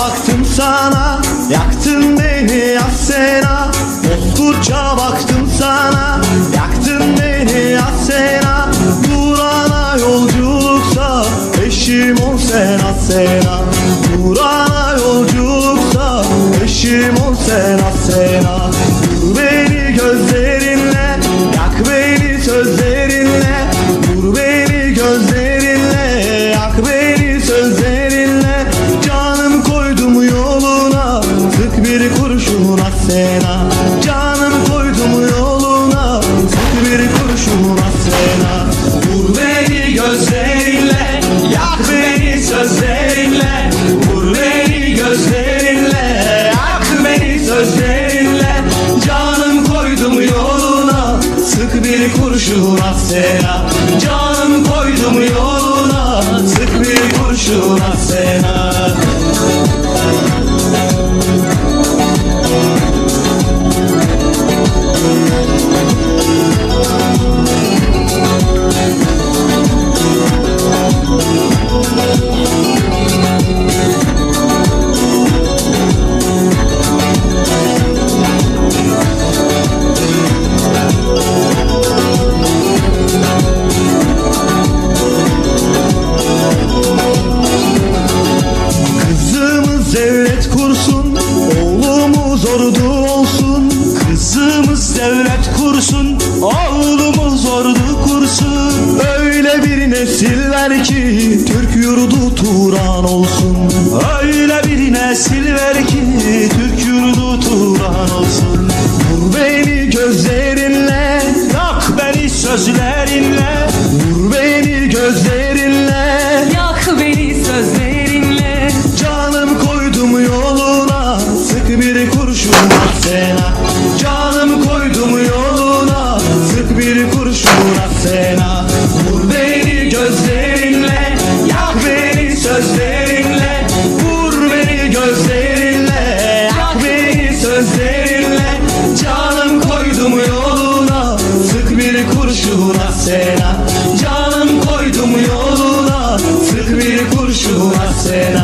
baktım sana Yaktın beni Asena Bozkurtça baktım sana Yaktın beni Asena Burana yolculuksa Eşim ol sen Asena Burana yolculuksa Eşim ol sen Asena Dur beni gözlerinle Yak beni sözlerinle. Beni sözlerinle Vur beni gözlerinle. Yak beni sözlerinle Canım koydum yoluna. Sık bir kurşun Asena Canım koydum yoluna. Sık bir kurşun Asena olsun. Kızımız devlet kursun, oğlumuz ordu kursun. Öyle bir nesil ver ki Türk yurdu Turan olsun. Öyle bir nesil ver ki Türk yurdu Turan olsun. Vur beni gözlerinle, yak beni sözlerinle. Kurşun Asena Canım koydum yoluna Sık bir kurşun Asena Vur beni gözlerinle Yak beni sözlerinle. Vur beni gözlerinle Yak beni sözlerinle. Canım koydum yoluna Sık bir kurşun Asena Canım koydum yoluna Sık bir kurşun Asena